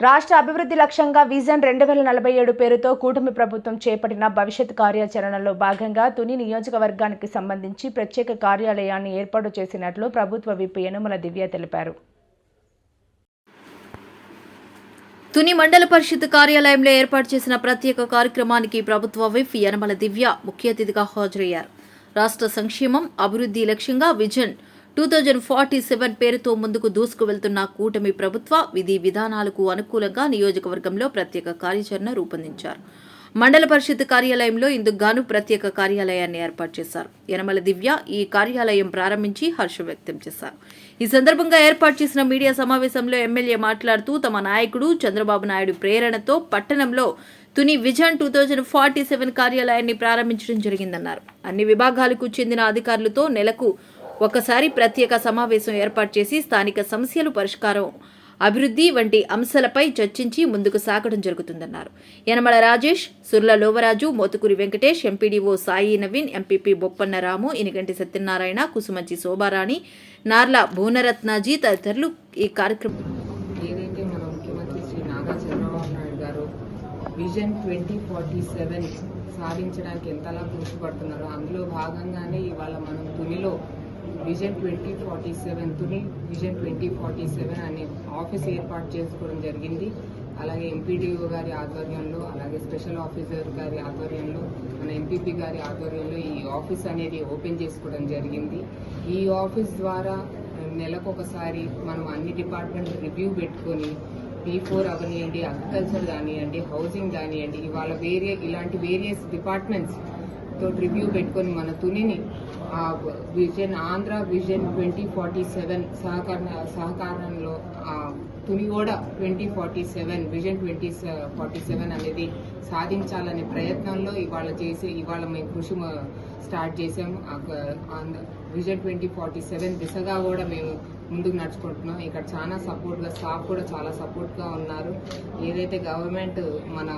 రాష్ట్ర అభివృద్ధి లక్ష్యంగా విజన్ రెండు వేల నలభై ఏడు పేరుతో కూటమి ప్రభుత్వం చేపట్టిన భవిష్యత్ కార్యాచరణలో భాగంగా తుని నియోజకవర్గానికి సంబంధించి ప్రత్యేక కార్యాలయాన్ని ఏర్పాటు చేసినట్లు ప్రభుత్వ విప్ యనుమల దివ్య తెలిపారు. తుని మండల పరిషత్ కార్యాలయంలో ఏర్పాటు చేసిన ప్రత్యేక కార్యక్రమానికి ప్రభుత్వ విప్ యనమల దివ్య ముఖ్య అతిథిగా హాజరయ్యారు. రాష్ట్ర సంక్షేమం అభివృద్ధి లక్ష్యంగా vision two thousand forty seven పేరుతో ముందుకు దూసుకు వెళ్తున్న కూటమి ప్రభుత్వ విధి విధానాలకు అనుకూలంగా నియోజకవర్గంలో ప్రత్యేక కార్యాచరణ రూపొందించారు. మండల పరిషత్ కార్యాలయంలో ఇందుకు గాను ప్రత్యేక కార్యాలయాన్ని ఏర్పాటు చేశారు. యనమల దివ్య ఈ కార్యాలయం ప్రారంభించి హర్షం వ్యక్తం చేశారు. ఈ సందర్భంగా ఏర్పాటు చేసిన మీడియా సమావేశంలో ఎమ్మెల్యే మాట్లాడుతూ తమ నాయకుడు చంద్రబాబు నాయుడు ప్రేరణతో పట్టణంలో Tuni vision two thousand forty seven కార్యాలయాన్ని ప్రారంభించడం జరిగిందన్నారు. అన్ని విభాగాలకు చెందిన అధికారులతో నెలకు ఒకసారి ప్రత్యేక సమావేశం ఏర్పాటు చేసి స్థానిక సమస్యలు పరిష్కారం అభివృద్ధి వంటి అంశాలపై చర్చించి ముందుకు సాగడం జరుగుతుందన్నారు. యనమల రాజేష్ సుర్ల లోవరాజు మోతుకూరి వెంకటేష్ ఎంపీడీఓ సాయి నవీన్ ఎంపీపీ బొప్పన్న రాము ఇనిగంటి సత్యనారాయణ కుసుమంచి శోభారాణి నార్ల భువనరత్నాజీ తదితరులు ఈ కార్యక్రమం ఏదైతే మన ముఖ్యమంత్రి శ్రీ చంద్రబాబు నాయుడు గారు విజన్ ట్వంటీ ఫార్టీ సెవెన్ సాధించడానికి ఎంతలా కృషి పడుతున్నారో అందులో భాగంగానే ఇవాళ మనం తునిలో vision twenty forty seven Tuni vision twenty forty seven అనే ఆఫీస్ ఏర్పాటు చేసుకోవడం జరిగింది. అలాగే ఎంపీడీఓ గారి ఆధ్వర్యంలో అలాగే స్పెషల్ ఆఫీసర్ గారి ఆధ్వర్యంలో మన ఎంపీపీ గారి ఆధ్వర్యంలో ఈ ఆఫీస్ అనేది ఓపెన్ చేసుకోవడం జరిగింది. ఈ ఆఫీస్ ద్వారా నెలకు ఒకసారి మనం అన్ని డిపార్ట్మెంట్ రివ్యూ పెట్టుకొని పీ ఫోర్ అవనియండి అగ్రికల్చర్ కానివ్వండి హౌసింగ్ కానివ్వండి ఇవాళ వేరే ఇలాంటి వేరియస్ డిపార్ట్మెంట్స్తో రివ్యూ పెట్టుకొని మన తునిని vision Andhra vision twenty forty seven సహకార సహకారంలో తునిగోడ twenty forty seven vision twenty forty seven అనేది సాధించాలనే ప్రయత్నంలో ఇవాళ చేసి ఇవాళ మేము కృషి స్టార్ట్ చేసాము విజన్ ట్వంటీ ఫార్టీ సెవెన్ దిశగా కూడా మేము ముందుకు నడుచుకుంటున్నాం. ఇక్కడ చాలా సపోర్ట్గా స్టాఫ్ కూడా చాలా సపోర్ట్గా ఉన్నారు. ఏదైతే గవర్నమెంట్ మన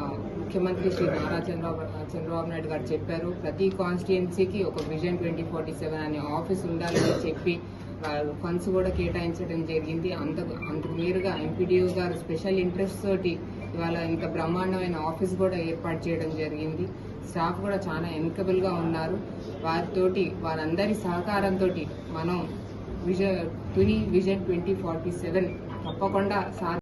ముఖ్యమంత్రి శ్రీ నారా చంద్రబాబు చంద్రబాబు నాయుడు గారు చెప్పారు ప్రతి కాన్స్టిట్యున్సీకి ఒక విజన్ ట్వంటీ ఫార్టీ సెవెన్ అనే ఆఫీస్ ఉండాలని చెప్పి వాళ్ళు ఫండ్స్ కూడా కేటాయించడం జరిగింది. అంతకు అంతకు మీరుగా ఎంపీడీఓ గారు స్పెషల్ ఇంట్రెస్ట్ తోటి ఇవాళ ఇంత బ్రహ్మాండమైన ఆఫీస్ కూడా ఏర్పాటు చేయడం జరిగింది. స్టాఫ్ కూడా చాలా ఎన్కబుల్గా ఉన్నారు. వారితోటి వారందరి సహకారంతో మనం vision Tuni vision twenty forty seven తప్పకుండా సాధి